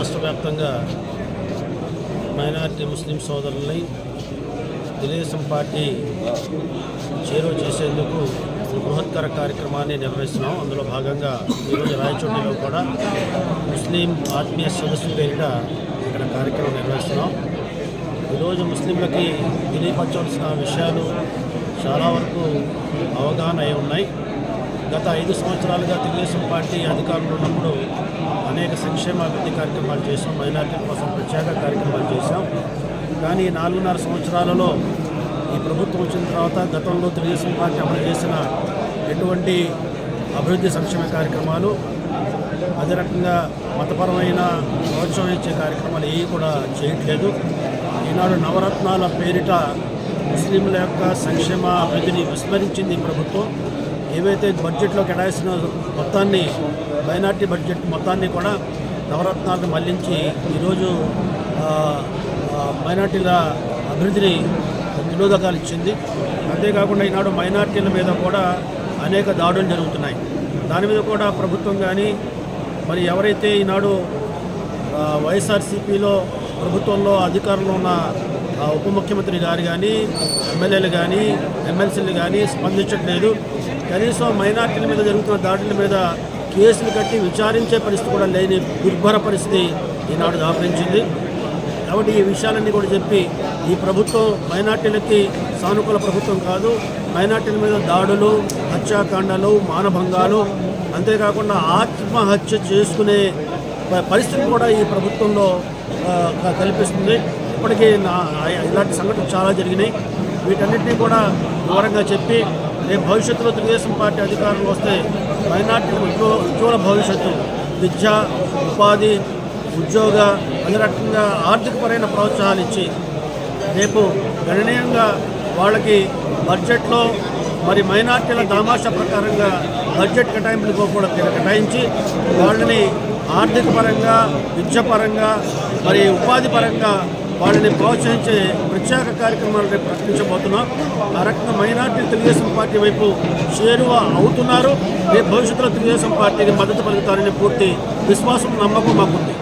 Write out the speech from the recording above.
రాష్ట్ర వ్యాప్తంగా మైనారిటీ ముస్లిం సోదరుల్ని తెలుగుదేశం పార్టీ చేరువ చేసేందుకు బృహత్తర కార్యక్రమాన్ని నిర్వహిస్తున్నాం. అందులో భాగంగా ఈరోజు రాయచోటిలో కూడా ముస్లిం ఆత్మీయ సదస్సు పేరిట ఇక్కడ కార్యక్రమం నిర్వహిస్తున్నాం. ఈరోజు ముస్లింలకి తెలియపరచవలసిన విషయాలు చాలా వరకు అవగాహన అయి ఉన్నాయి. గత ఐదు సంవత్సరాలుగా తెలుగుదేశం పార్టీ అధికారంలో ఉన్నప్పుడు అనేక సంక్షేమ అభివృద్ధి కార్యక్రమాలు చేసాం మైనార్టీల కోసం ప్రత్యేక కార్యక్రమాలు చేశాం. కానీ ఈ నాలుగున్నర సంవత్సరాలలో ఈ ప్రభుత్వం వచ్చిన తర్వాత గతంలో తెలుగుదేశం పార్టీ అమలు చేసిన ఎటువంటి అభివృద్ధి సంక్షేమ కార్యక్రమాలు అదే రకంగా మతపరమైన ప్రోత్సాహం ఇచ్చే కార్యక్రమాలు ఏవి కూడా చేయట్లేదు. ఈనాడు నవరత్నాల పేరిట ముస్లింల యొక్క సంక్షేమ అభివృద్ధిని విస్మరించింది ఈ ప్రభుత్వం. ఏవైతే బడ్జెట్లో కేటాయించిన మొత్తాన్ని మైనార్టీ బడ్జెట్ మొత్తాన్ని కూడా నవరత్నాలను మళ్ళించి ఈరోజు మైనార్టీల అభివృద్ధిని నిరోధకాలు ఇచ్చింది. అంతేకాకుండా ఈనాడు మైనార్టీల మీద కూడా అనేక దాడులు జరుగుతున్నాయి. దాని మీద కూడా ప్రభుత్వం కానీ మరి ఎవరైతే ఈనాడు వైఎస్ఆర్సీపీలో ప్రభుత్వంలో అధికారంలో ఉన్న ఉప ముఖ్యమంత్రి గారు కానీ ఎమ్మెల్యేలు కానీ ఎమ్మెల్సీలు కానీ స్పందించట్లేదు. కనీసం మైనార్టీల మీద జరుగుతున్న దాడుల మీద కేసులు కట్టి విచారించే పరిస్థితి కూడా లేని దుర్భర పరిస్థితి ఈనాడు దాపరించింది. కాబట్టి ఈ విషయాలన్నీ కూడా చెప్పి ఈ ప్రభుత్వం మైనార్టీలకి సానుకూల ప్రభుత్వం కాదు మైనార్టీల మీద దాడులు హత్యాకాండాలు మానభంగాలు అంతేకాకుండా ఆత్మహత్య చేసుకునే ప- పరిస్థితి కూడా ఈ ప్రభుత్వంలో కల్పిస్తుంది. ఇప్పటికీ నా ఇలాంటి సంఘటనలు చాలా జరిగినాయి. వీటన్నిటినీ కూడా వివరంగా చెప్పి రేపు భవిష్యత్తులో తెలుగుదేశం పార్టీ అధికారంలో వస్తే మైనార్టీలకు ఉజ్వల భవిష్యత్తు విద్య ఉపాధి ఉద్యోగ అన్ని రకంగా ఆర్థికపరమైన ప్రోత్సాహాలు ఇచ్చి రేపు గణనీయంగా వాళ్ళకి బడ్జెట్లో మరి మైనార్టీల దామాషా ప్రకారంగా బడ్జెట్ కేటాయింపులకు కూడా కేటాయించి వాళ్ళని ఆర్థిక పరంగా విద్యపరంగా మరి ఉపాధి పరంగా వాళ్ళని ప్రోత్సహించే ప్రత్యేక కార్యక్రమాలు రేపు ప్రకటించబోతున్నాం. ఆ రకంగా మైనార్టీ తెలుగుదేశం పార్టీ వైపు చేరువ అవుతున్నారు. రేపు భవిష్యత్తులో తెలుగుదేశం పార్టీకి మద్దతు పలుకుతారనే పూర్తి విశ్వాసం నమ్మకం మాకుంది.